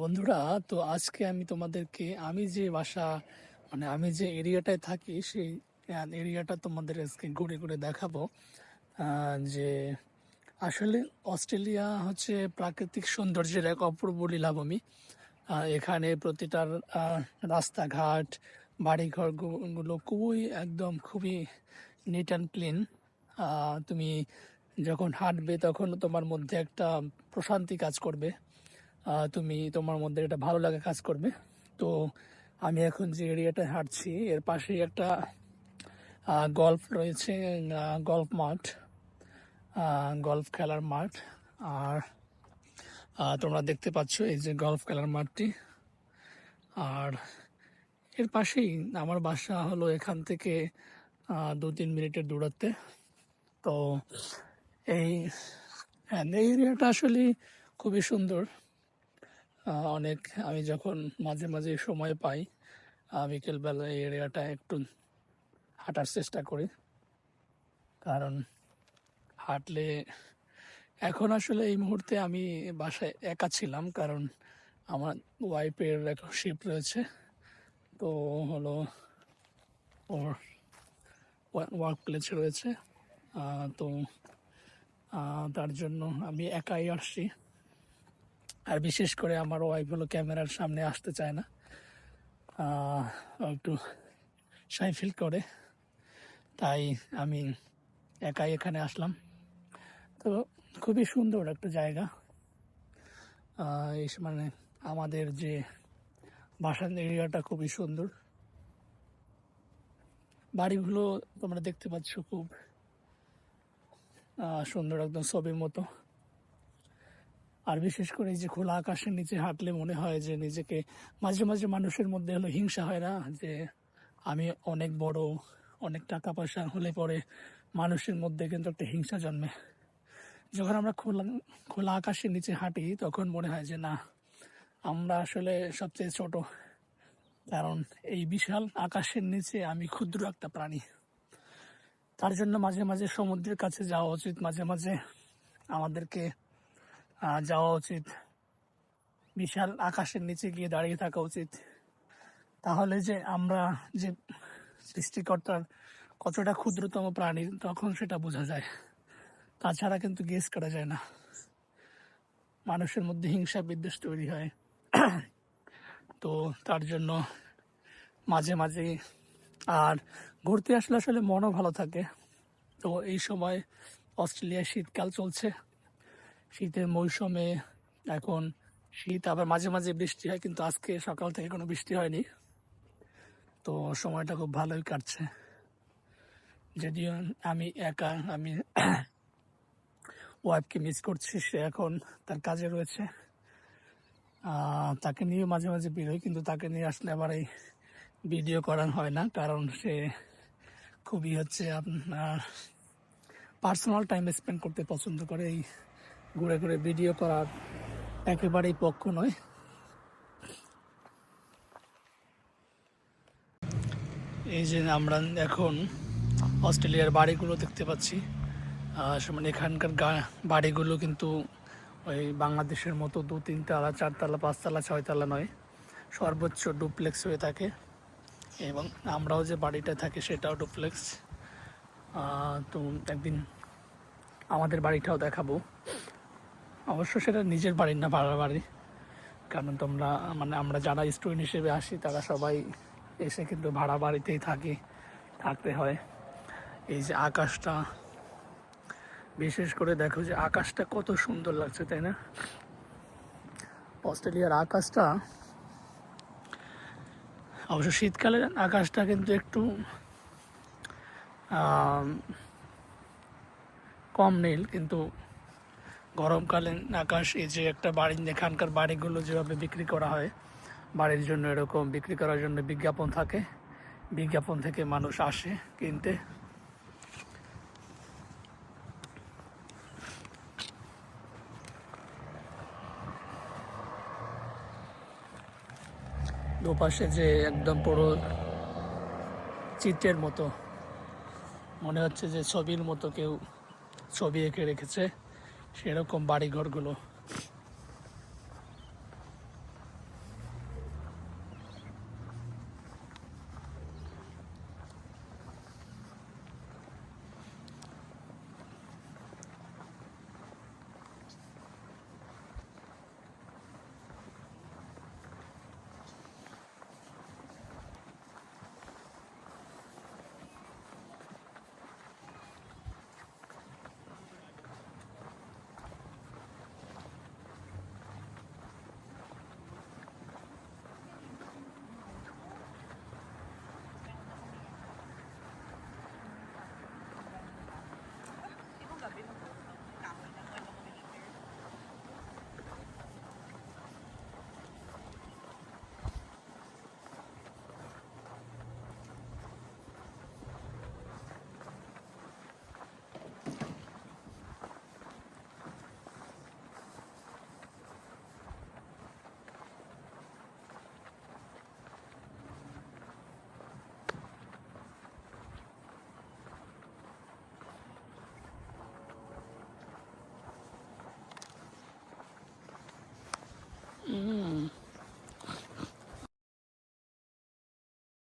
বন্ধুরা, তো আজকে আমি তোমাদেরকে, আমি যে বাসা মানে আমি যে এরিয়াটায় থাকি, সেই এরিয়াটা তোমাদের আজকে ঘুরে ঘুরে দেখাবো। যে আসলে অস্ট্রেলিয়া হচ্ছে প্রাকৃতিক সৌন্দর্যের এক অপূর্ব লীলাভূমি। এখানে প্রতিটার রাস্তাঘাট, বাড়িঘরগুলো খুবই একদম খুবই নিট অ্যান্ড ক্লিন তুমি যখন হাঁটবে, তখন তোমার মধ্যে একটা প্রশান্তি কাজ করবে। তুমি তোমার মধ্যে এটা ভালো লাগা কাজ করবে। তো আমি এখন যে এরিয়াটায় হাঁটছি, এর পাশেই একটা গল্ফ রয়েছে গল্ফ মাঠ গল্ফ খেলার মাঠ। আর তোমরা দেখতে পাচ্ছ এই যে গল্ফ খেলার মাঠটি। আর এর পাশেই আমার বাসা হলো এখান থেকে দু তিন মিনিটের দূরত্বে। তো এই হ্যাঁ এরিয়াটা আসলে খুবই সুন্দর। অনেক আমি যখন মাঝে মাঝে সময় পাই বিকেলবেলা এই এরিয়াটা একটু হাঁটার চেষ্টা করি। কারণ হাঁটলে এখন আসলে এই মুহূর্তে আমি বাসায় একা ছিলাম, কারণ আমার ওয়াইফের এখন শিফট রয়েছে। তো হলো ওর ওয়ার্ক প্লেস রয়েছে। তো তার জন্য আমি একাই আসছি। আর বিশেষ করে আমার ওয়াইফ হলো ক্যামেরার সামনে আসতে চায় না। একটু সাই ফিল করে। তাই আমি একাই এখানে আসলাম। তো খুবই সুন্দর একটা জায়গা। এই মানে আমাদের যে বাসার এরিয়াটা খুবই সুন্দর। বাড়িগুলো তোমরা দেখতে পাচ্ছ খুব সুন্দর একদম ছবির মতো। আর বিশেষ করে যে খোলা আকাশের নিচে হাঁটলে মনে হয় যে নিজেকে মাঝে মাঝে মানুষের মধ্যে হলো হিংসা হয় না? যে আমি অনেক বড়, অনেক টাকা পয়সা হলে পরে মানুষের মধ্যে কিন্তু একটা হিংসা জন্মে। যখন আমরা খোলা খোলা আকাশের নিচে হাঁটি, তখন মনে হয় যে না, আমরা আসলে সবচেয়ে ছোট। কারণ এই বিশাল আকাশের নিচে আমি ক্ষুদ্র একটা প্রাণী। তার জন্য মাঝে মাঝে সমুদ্রের কাছে যাওয়া উচিত। মাঝে মাঝে আমাদেরকে যাওয়া উচিত। বিশাল আকাশের নিচে গিয়ে দাঁড়িয়ে থাকা উচিত। তাহলে যে আমরা যে সৃষ্টিকর্তার কতটা ক্ষুদ্রতম প্রাণী, তখন সেটা বোঝা যায়। তাছাড়া কিন্তু গেস করা যায় না। মানুষের মধ্যে হিংসা বিদ্বেষ তৈরি হয়। তো তার জন্য মাঝে মাঝে আর ঘুরতে আসলে আসলে মনও ভালো থাকে। তো এই সময় অস্ট্রেলিয়ায় শীতকাল চলছে। শীতের মৌসুমে এখন শীত, আবার মাঝে মাঝে বৃষ্টি হয়, কিন্তু আজকে সকাল থেকে কোনো বৃষ্টি হয়নি। তো সময়টা খুব ভালোই কাটছে। যদিও আমি একা, আমি ওয়াইফকে মিস করছি, সে এখন তার কাজে রয়েছে। তাকে নিয়ে মাঝে মাঝে বেরোই কিন্তু তাকে নিয়ে আসলে আবার এই ভিডিও করা হয় না, কারণ সে খুবই হচ্ছে আপনার পার্সোনাল টাইম স্পেন্ড করতে পছন্দ করে। এই ঘুরে ঘুরে ভিডিও করার একেবারেই পক্ষ নয়। এই যে আমরা এখন অস্ট্রেলিয়ার বাড়িগুলো দেখতে পাচ্ছি। মানে এখানকার বাড়িগুলো কিন্তু ওই বাংলাদেশের মতো দু, তিনতলা, চারতলা, পাঁচতলা, ছয়তলা নয়। সর্বোচ্চ ডুপ্লেক্স হয়ে থাকে এবং আমরাও যে বাড়িটা থাকি সেটাও ডুপ্লেক্স। তো একদিন আমাদের বাড়িটাও দেখাবো। অবশ্য সেটা নিজের বাড়ির না ভাড়ার বাড়ি। কারণ তোমরা মানে আমরা যারা স্টুডেন্ট হিসেবে আসি, তারা সবাই এসে কিন্তু ভাড়া বাড়িতেই থাকি, থাকতে হয়। এই যে আকাশটা, বিশেষ করে দেখো যে আকাশটা কত সুন্দর লাগছে, তাই না? অস্ট্রেলিয়ার আকাশটা, অবশ্য শীতকালের আকাশটা কিন্তু একটু কম নীল, কিন্তু গরমকালীন আকাশ, এই যে একটা বাড়ি, এখানকার বাড়িগুলো যেভাবে বিক্রি করা হয়, বাড়ির জন্য এরকম বিক্রি করার জন্য বিজ্ঞাপন থাকে। বিজ্ঞাপন থেকে মানুষ আসে কিনতে। দুপাশে যে একদম পুরো চিত্রের মতো, মনে হচ্ছে যে ছবির মতো কেউ ছবি এঁকে রেখেছে। সেরকম বাড়িঘরগুলো